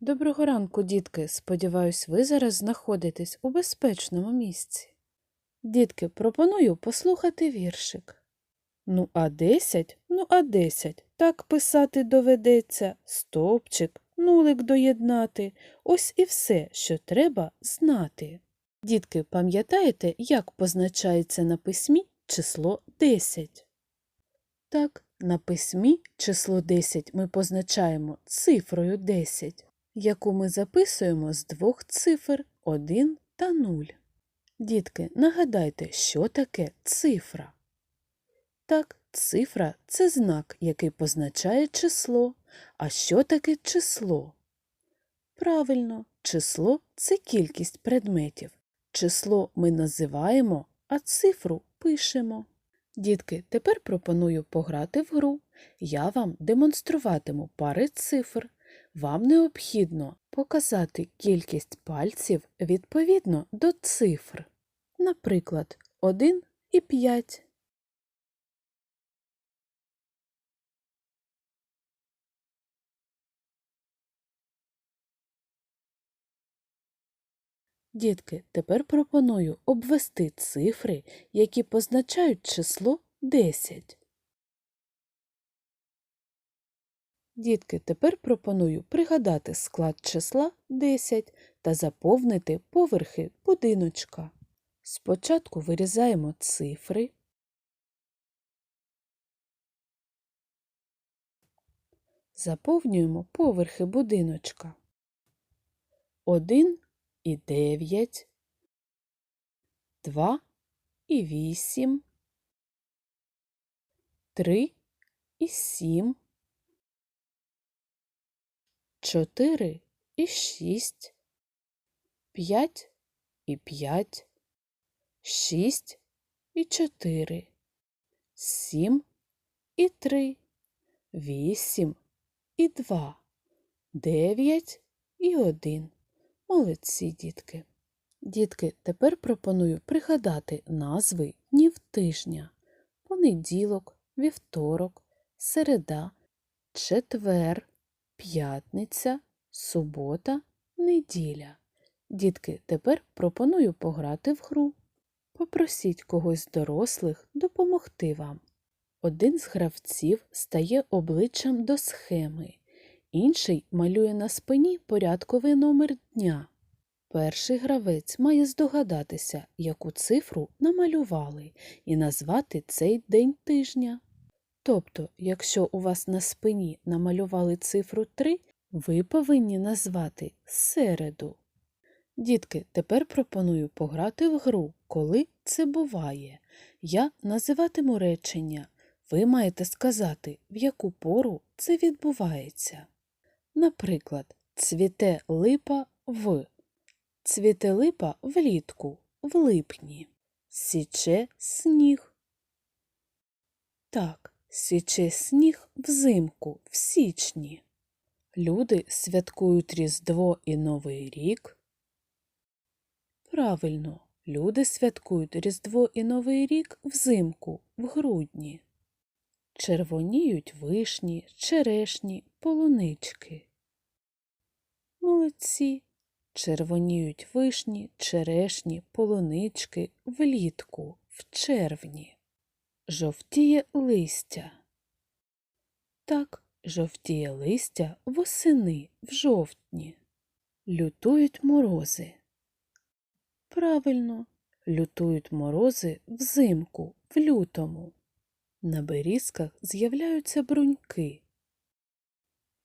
Доброго ранку, дітки. Сподіваюсь, ви зараз знаходитесь у безпечному місці. Дітки, пропоную послухати віршик. Ну, а десять, ну, а десять. Так писати доведеться. Стовпчик, нулик доєднати. Ось і все, що треба знати. Дітки, пам'ятаєте, як позначається на письмі число 10? Так, на письмі число 10 ми позначаємо цифрою 10, яку ми записуємо з двох цифр 1 та 0. Дітки, нагадайте, що таке цифра? Так, цифра це знак, який позначає число. А що таке число? Правильно, число це кількість предметів. Число ми називаємо, а цифру пишемо. Дітки, тепер пропоную пограти в гру. Я вам демонструватиму пари цифр. Вам необхідно показати кількість пальців відповідно до цифр. Наприклад, 1 і 5. Дітки, тепер пропоную обвести цифри, які позначають число 10. Дітки, тепер пропоную пригадати склад числа 10 та заповнити поверхи будиночка. Спочатку вирізаємо цифри. Заповнюємо поверхи будиночка. 1 і 9, 2 і 8, 3 і 7, 4 і 6, 5 і 5, 6 і 4, 7 і 3, 8 і 2, 9 і 1. Молодці, дітки. Дітки, тепер пропоную пригадати назви днів тижня. Понеділок, вівторок, середа, четвер, п'ятниця, субота, неділя. Дітки, тепер пропоную пограти в гру. Попросіть когось дорослих допомогти вам. Один з гравців стає обличчям до схеми. Інший малює на спині порядковий номер дня. Перший гравець має здогадатися, яку цифру намалювали, і назвати цей день тижня. Тобто, якщо у вас на спині намалювали цифру 3, ви повинні назвати середу. Дітки, тепер пропоную пограти в гру, коли це буває. Я називатиму речення. Ви маєте сказати, в яку пору це відбувається. Наприклад, цвіте липа в. Цвіте липа влітку, в липні. Січе сніг. Так, січе сніг взимку, в січні. Люди святкують Різдво і Новий рік. Правильно, люди святкують Різдво і Новий рік взимку, в грудні. Червоніють вишні, черешні, полунички. Молодці. Червоніють вишні, черешні, полунички влітку, в червні. Жовтіє листя. Так, жовтіє листя восени в жовтні. Лютують морози. Правильно, лютують морози взимку, в лютому. На берізках з'являються бруньки.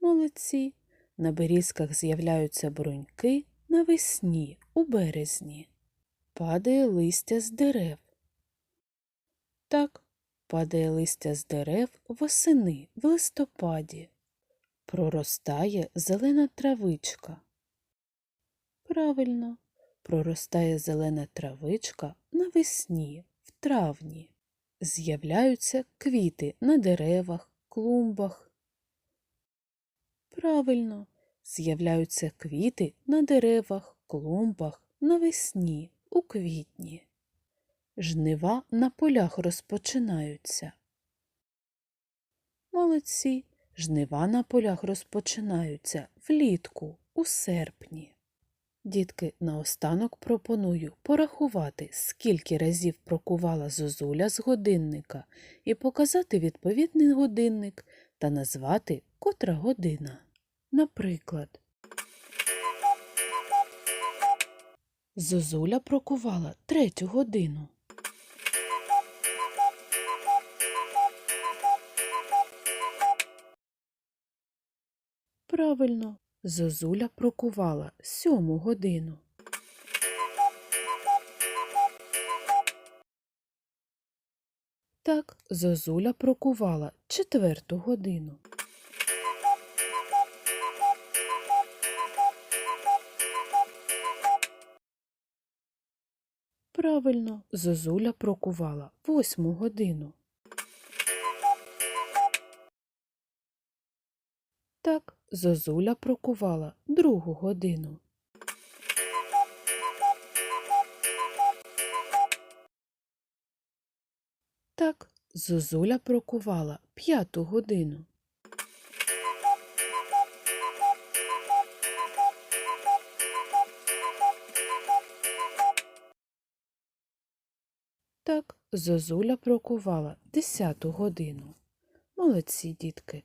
Молодці. На берізках з'являються бруньки навесні, у березні. Падає листя з дерев. Так, падає листя з дерев восени в листопаді. Проростає зелена травичка. Правильно, проростає зелена травичка навесні, в травні. З'являються квіти на деревах, клумбах. Правильно, з'являються квіти на деревах, клумбах навесні, у квітні. Жнива на полях розпочинаються. Молодці, жнива на полях розпочинаються влітку, у серпні. Дітки, наостанок пропоную порахувати, скільки разів прокувала зозуля з годинника і показати відповідний годинник та назвати котра година. Наприклад, Зозуля прокувала третю годину. Правильно, Зозуля прокувала сьому годину. Так, Зозуля прокувала четверту годину. Правильно, Зозуля прокувала восьму годину. Так, Зозуля прокувала другу годину. Так, Зозуля прокувала п'яту годину. Так, Зозуля прокувала десяту годину. Молодці, дітки,